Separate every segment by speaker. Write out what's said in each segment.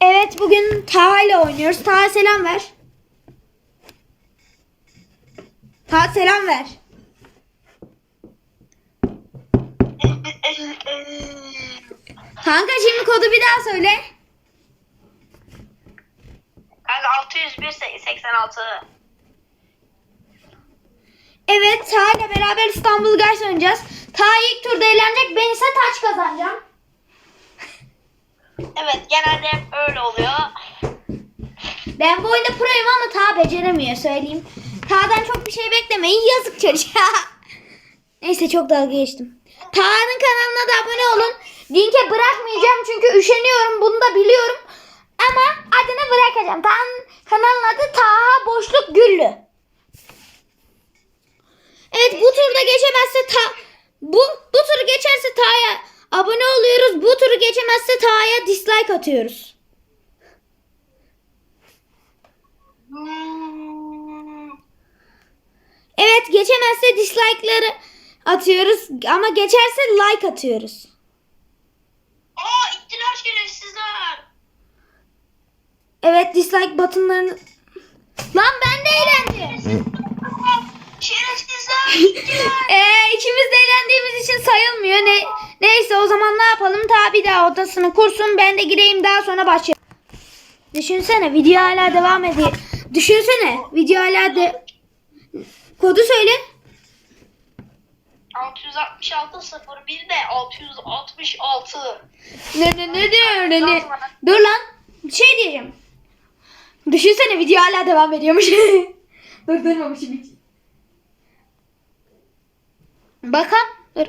Speaker 1: Evet bugün Taha ile oynuyoruz. Taha selam ver. Taha selam ver. Kanka şimdi kodu bir daha söyle.
Speaker 2: Kanka 601 86.
Speaker 1: Evet Taha ile beraber İstanbul Guys oynayacağız. Taha ilk turda eğlenecek. Ben ise taç kazanacağım.
Speaker 2: Evet genelde hep öyle oluyor.
Speaker 1: Ben bu oyunda proyum ama Taha beceremiyor söyleyeyim. Taha'dan çok bir şey beklemeyin. Yazık çocuğa. Neyse çok dalga geçtim. Taha'nın kanalına da abone olun. Linke bırakmayacağım çünkü üşeniyorum. Bunu da biliyorum. Ama adını bırakacağım. Taha'nın kanalın adı Taha Boşluk Güllü. Evet bu turda geçemezse ta bu bu turu geçerse Taha'ya abone oluyoruz. Bu turu geçemezse Taha'ya dislike atıyoruz. Evet geçemezse dislike'ları atıyoruz ama geçerse like atıyoruz.
Speaker 2: Aa ittiler şerefsizler.
Speaker 1: Evet dislike buttonlarını... Lan ben de eğlendim.
Speaker 2: Şerefsizler ittiler.
Speaker 1: Ee, ikimiz de eğlendiğimiz için sayılmıyor. Ne, neyse o zaman ne yapalım? Ta bir daha odasını kursun. Ben de gireyim daha sonra başlayalım. Düşünsene video hala devam ediyor. Düşünsene video hala de... Kodu söyle.
Speaker 2: 666 01 de 666.
Speaker 1: Ne ne ne ne ne ne. Dur lan. Bir şey diyeceğim. Düşünsene video hala devam ediyormuş. Dur durmamışım hiç. Bakalım. Dur.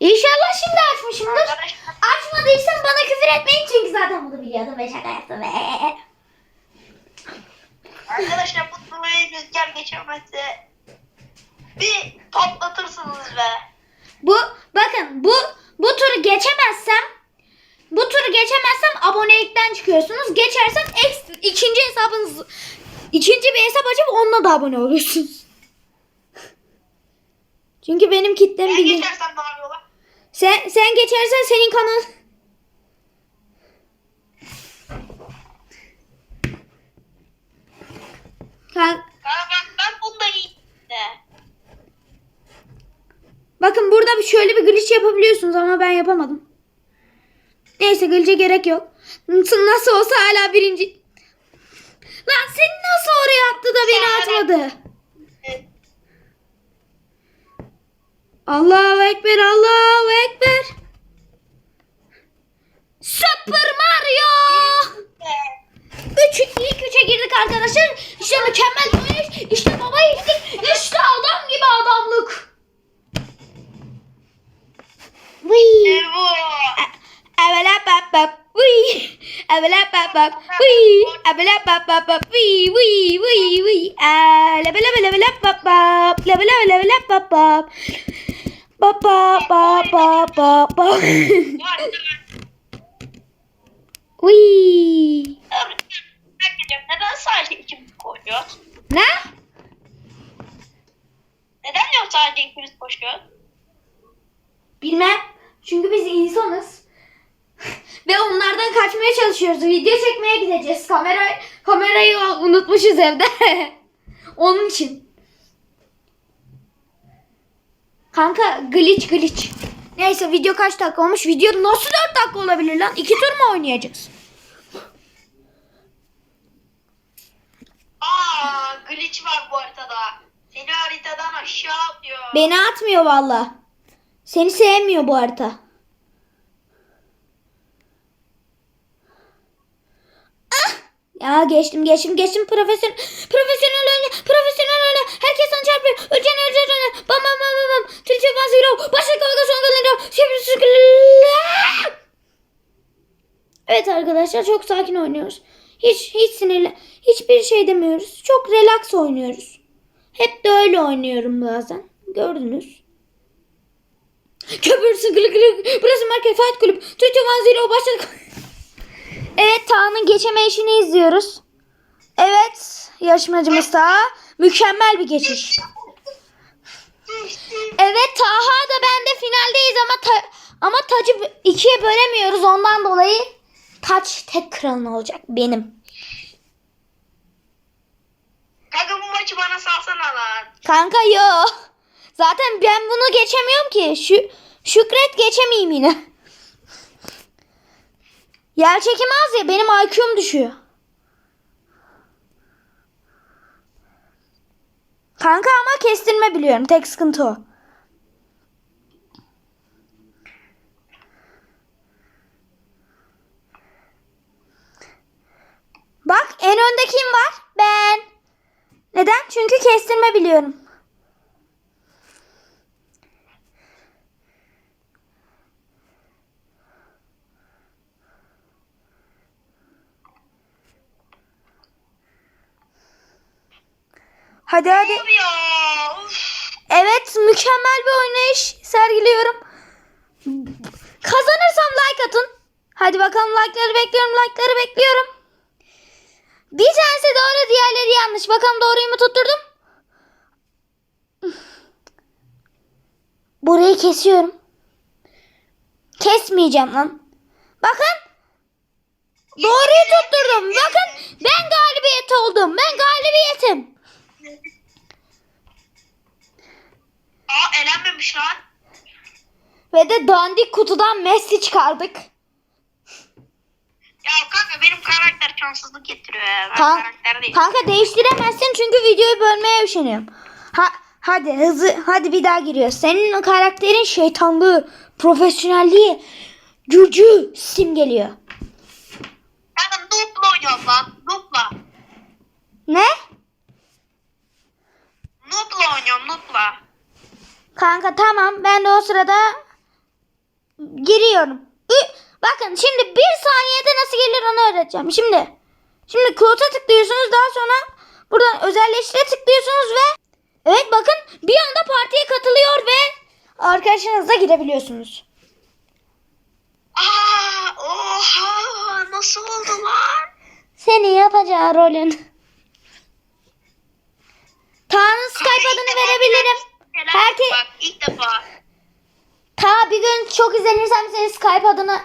Speaker 1: İnşallah şimdi açmışımdır.
Speaker 2: Arkadaşlar
Speaker 1: Açmadıysam bana küfür etmeyin çünkü zaten bunu biliyordum ve şaka yaptım.
Speaker 2: Arkadaşlar bu turayı rüzgar geçirmezse bir patlatırsınız be.
Speaker 1: Bu bakın bu bu turu geçemezsem bu turu geçemezsem abonelikten çıkıyorsunuz. Geçersem ekstra, ikinci hesabınız ikinci bir hesap açıp onunla da abone oluyorsunuz. Çünkü benim kitlem
Speaker 2: Ben
Speaker 1: biliyor.
Speaker 2: geçersem yapıyorlar?
Speaker 1: Sen sen geçersen senin kanal Kan-
Speaker 2: Kanka ben, ben bunda iyiyim de.
Speaker 1: Bakın burada şöyle bir glitch yapabiliyorsunuz ama ben yapamadım. Neyse glitch'e gerek yok. Nasıl nasıl olsa hala birinci. Lan seni nasıl oraya attı da beni atmadı? Allahu Ekber, Allahu Ekber. Super Mario. Üç, ilk üçe girdik arkadaşlar. İşte mükemmel bir. İşte baba yedik. İşte adam gibi adamlık. Vıy. Evela bap bap. Vıy. Evela bap bap. Vıy. Evela bap bap bap. Vıy vıy vıy vıy. Lebe bap bap. Lebe lebe bap bap. Bap bap bap bap bap.
Speaker 2: Var.
Speaker 1: Vıy.
Speaker 2: Herkese neden sadece ikimiz koşuyoruz?
Speaker 1: Ne?
Speaker 2: Neden yok sadece ikimiz koşuyoruz?
Speaker 1: Bilmem. Çünkü biz insanız. Ve onlardan kaçmaya çalışıyoruz. Video çekmeye gideceğiz. Kamera kamerayı unutmuşuz evde. Onun için. Kanka glitch glitch. Neyse video kaç dakika olmuş? Video nasıl 4 dakika olabilir lan? 2 tur mu oynayacağız?
Speaker 2: Aa, glitch var bu haritada. Seni haritadan aşağı atıyor.
Speaker 1: Beni atmıyor valla. Seni sevmiyor bu harita. Ah! Ya geçtim geçtim geçtim profesyonel profesyonel oyna profesyonel oyna herkes sana çarpıyor öleceksin öleceksin bam bam bam bam bam Türkçe bas zero başla kavga son kalınca Evet arkadaşlar çok sakin oynuyoruz. Hiç hiç sinirli hiçbir şey demiyoruz. Çok relax oynuyoruz. Hep de öyle oynuyorum bazen. Gördünüz. Köpür sıkılı kırık. Burası Market Fight Club. Türkçe One Zero başladık. Evet Taha'nın geçeme işini izliyoruz. Evet yarışmacımız Taha. Mükemmel bir geçiş. Evet Taha da ben de finaldeyiz ama ta- ama tacı ikiye bölemiyoruz ondan dolayı taç tek kralın olacak benim.
Speaker 2: Kanka bu maçı bana salsana lan.
Speaker 1: Kanka yo. Zaten ben bunu geçemiyorum ki. Şu Şükret geçemeyeyim yine. Yer çekimi az ya benim IQ'm düşüyor. Kanka ama kestirme biliyorum. Tek sıkıntı o. Bak en önde kim var? Ben. Neden? Çünkü kestirme biliyorum. Hadi hadi. Evet mükemmel bir oynayış sergiliyorum. Kazanırsam like atın. Hadi bakalım like'ları bekliyorum like'ları bekliyorum. Bir tanesi doğru diğerleri yanlış. Bakalım doğruyu mu tutturdum? Burayı kesiyorum. Kesmeyeceğim lan. Bakın. Doğruyu tutturdum. Bakın ben galibiyet oldum. Ben galibiyetim.
Speaker 2: Aa elenmemiş lan.
Speaker 1: Ve de dandik kutudan Messi çıkardık.
Speaker 2: Ya kanka benim karakter şanssızlık getiriyor ya. Ben
Speaker 1: Kan-
Speaker 2: karakter değil.
Speaker 1: kanka değiştiremezsin çünkü videoyu bölmeye üşeniyorum. Ha hadi hızlı hadi bir daha giriyoruz. Senin o karakterin şeytanlığı, profesyonelliği, gücü simgeliyor.
Speaker 2: Ben Noob'la oynuyorum lan. Noob'la.
Speaker 1: Ne? Kanka tamam ben de o sırada giriyorum. Ü- Bakın şimdi bir saniyede nasıl gelir onu öğreteceğim. Şimdi şimdi quote'a tıklıyorsunuz daha sonra buradan özelleştire tıklıyorsunuz ve evet bakın bir anda partiye katılıyor ve arkadaşınızla girebiliyorsunuz.
Speaker 2: Aa, oha nasıl oldu lan?
Speaker 1: Senin yapacağı rolün. Tanrı Skype adını verebilirim.
Speaker 2: Gelen-
Speaker 1: Herkes
Speaker 2: Bak ilk defa.
Speaker 1: ta bir gün çok izlenirsem senin Skype adını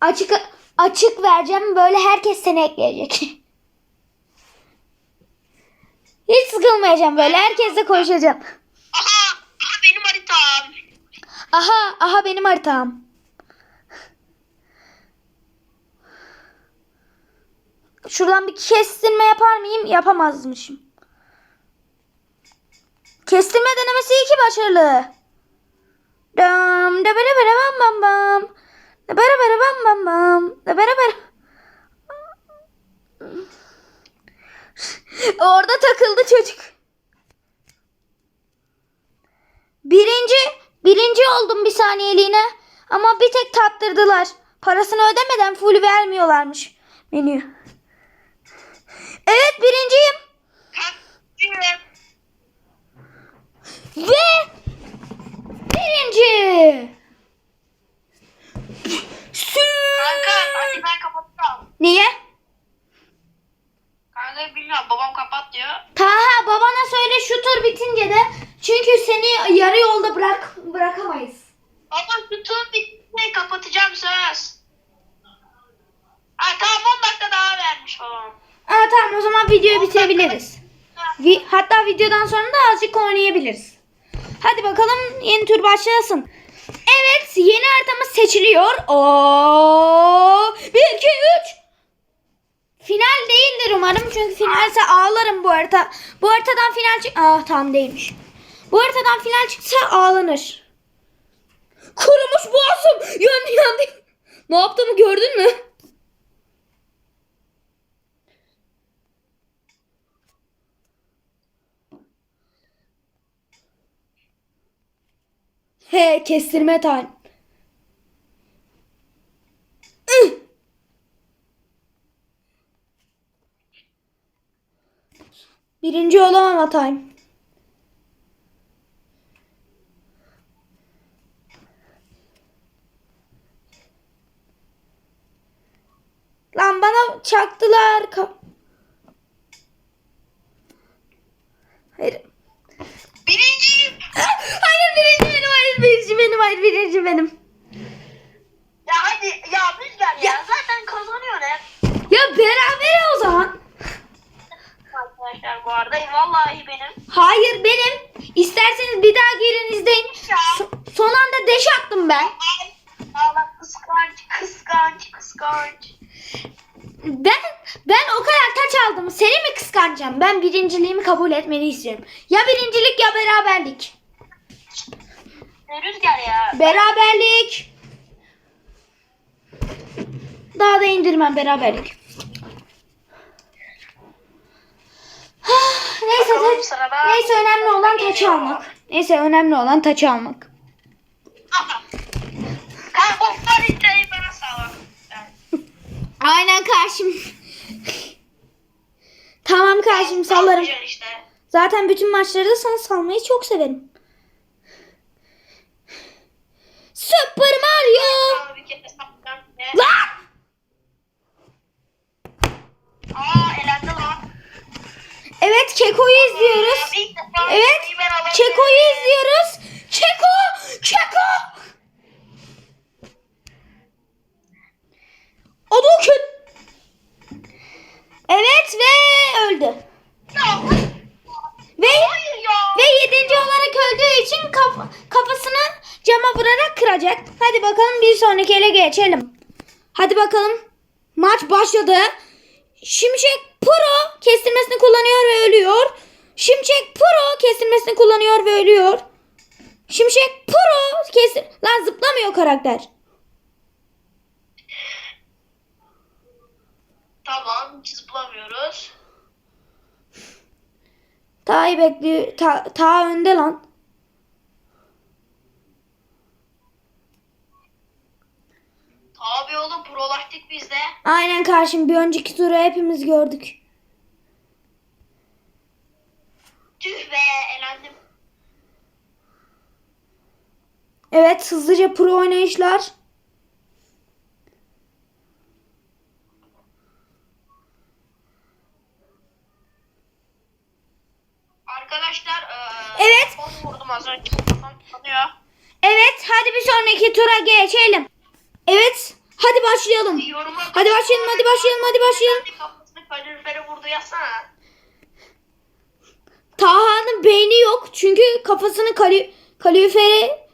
Speaker 1: açık açık vereceğim. Böyle herkes seni ekleyecek. Hiç sıkılmayacağım böyle. Herkesle konuşacağım.
Speaker 2: Aha, aha benim haritam.
Speaker 1: Aha, aha benim haritam. Şuradan bir kestirme yapar mıyım? Yapamazmışım. Kestirme denemesi iki başarılı. Dam da bara bara bam bam bam. Da bara bara bam bam bam. Da bara bara. Orada takıldı çocuk. Birinci, birinci oldum bir saniyeliğine. Ama bir tek tattırdılar. Parasını ödemeden full vermiyorlarmış menü. Evet birinciyim. Ve birinci.
Speaker 2: Kanka hadi ben kapatacağım.
Speaker 1: Niye?
Speaker 2: Kanka bilmiyorum babam kapat diyor.
Speaker 1: Taha babana söyle şu tur bitince de çünkü seni yarı yolda bırak bırakamayız.
Speaker 2: Baba şu tur bitince kapatacağım söz. Ha tamam 10 dakika daha vermiş babam.
Speaker 1: Aa, tamam o zaman videoyu bitirebiliriz. Vi- hatta videodan sonra da azıcık oynayabiliriz. Hadi bakalım yeni tur başlasın. Evet yeni haritamız seçiliyor. Oo, 1 2 3. Final değildir umarım çünkü finalse ağlarım bu harita. Bu haritadan final çık... Aa tam değilmiş. Bu haritadan final çıksa ağlanır. Kurumuş boğazım. Yandı yandı. Ne yaptığımı gördün mü? He kestirme time. Birinci olamam Atayım. Lan bana çaktılar. Hayır hayır birinci benim, hayır birinci benim, hayır birinci benim.
Speaker 2: Ya hadi ya Rüzgar ya, ya. zaten kazanıyor ne?
Speaker 1: Ya beraber o zaman.
Speaker 2: Arkadaşlar bu arada vallahi benim.
Speaker 1: Hayır benim. İsterseniz bir daha gelin izleyin.
Speaker 2: So
Speaker 1: son anda deş attım ben.
Speaker 2: Allah kıskanç, kıskanç, kıskanç.
Speaker 1: Ben ben o kadar taç aldım. Seni mi kıskancam? Ben birinciliğimi kabul etmeni istiyorum. Ya birincilik ya beraberlik.
Speaker 2: Rüzgar ya.
Speaker 1: Beraberlik. Daha da indirmem beraberlik. Neyse, taç- neyse önemli olan
Speaker 2: Geliyor.
Speaker 1: almak. Neyse önemli olan taçı almak. Aynen karşım. tamam karşım sallarım. Zaten bütün maçları da sana salmayı çok severim. Super Mario. Lan!
Speaker 2: Aa elendi lan.
Speaker 1: Evet Keko'yu izliyoruz. Evet. Keko'yu izliyoruz. Keko! Keko! Hadouken! Evet ve öldü.
Speaker 2: Ya,
Speaker 1: Ve
Speaker 2: Hayır ya.
Speaker 1: ve yedinci olarak öldüğü için kaf- kafasını cama vurarak kıracak. Hadi bakalım bir sonraki ele geçelim. Hadi bakalım. Maç başladı. Şimşek Pro kestirmesini kullanıyor ve ölüyor. Şimşek Pro kestirmesini kullanıyor ve ölüyor. Şimşek Pro kestir... Lan zıplamıyor karakter.
Speaker 2: Tamam zıplamıyoruz.
Speaker 1: Taha'yı bekliyor. Ta, ta önde lan.
Speaker 2: Tabii oğlum prolaştık biz de.
Speaker 1: Aynen karşım bir önceki turu hepimiz gördük.
Speaker 2: Tüh be elendim.
Speaker 1: Evet hızlıca pro oynayışlar.
Speaker 2: Arkadaşlar eee,
Speaker 1: Evet.
Speaker 2: vurdum az önce. Kafam kanıyor.
Speaker 1: Evet hadi bir sonraki tura geçelim. Hadi başlayalım.
Speaker 2: Yoruma
Speaker 1: Hadi başlayalım hadi başlayalım hadi başlayalım.
Speaker 2: Kafasını kalorifere vurdu yazsana.
Speaker 1: Taha'nın beyni yok çünkü kafasını kali, kalorifere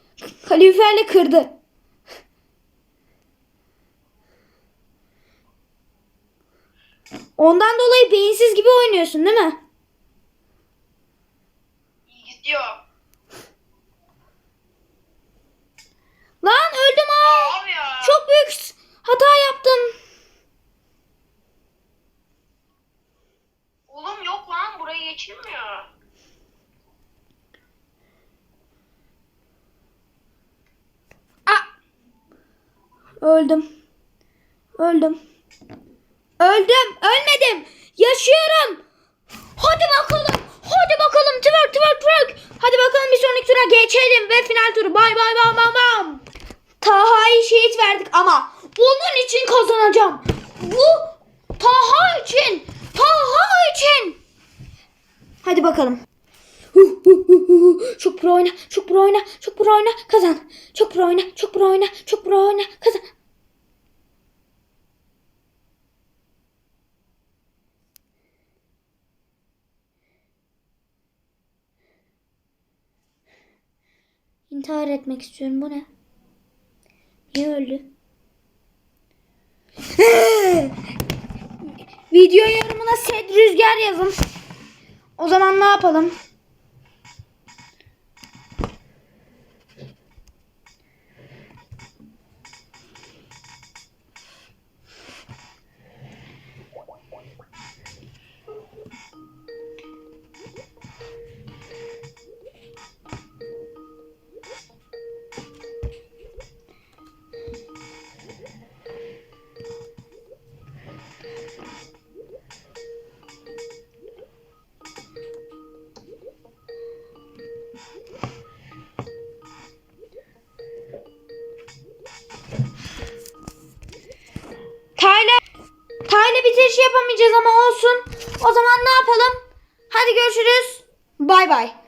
Speaker 1: kaloriferle kırdı. Ondan dolayı beyinsiz gibi oynuyorsun değil mi?
Speaker 2: İyi gidiyor.
Speaker 1: Lan öldüm ha. Çok büyük hata yaptım.
Speaker 2: Oğlum yok lan buraya geçilmiyor.
Speaker 1: Öldüm. Öldüm. Öldüm. Ölmedim. Yaşıyorum. Hadi bakalım. Hadi bakalım. Twerk twerk twerk. Hadi bakalım bir sonraki tura geçelim ve final turu. Bay bay bam bam bam. Taha'yı şehit verdik ama onun için kazanacağım. Bu Taha için. Taha için. Hadi bakalım. Çok pro oyna, çok pro oyna, çok pro oyna, kazan. Çok pro oyna, çok pro oyna, çok pro oyna, kazan. İntihar etmek istiyorum. Bu ne? Niye öldü? Video yorumuna set rüzgar yazın. O zaman ne yapalım? Ama olsun. O zaman ne yapalım? Hadi görüşürüz. Bay bay.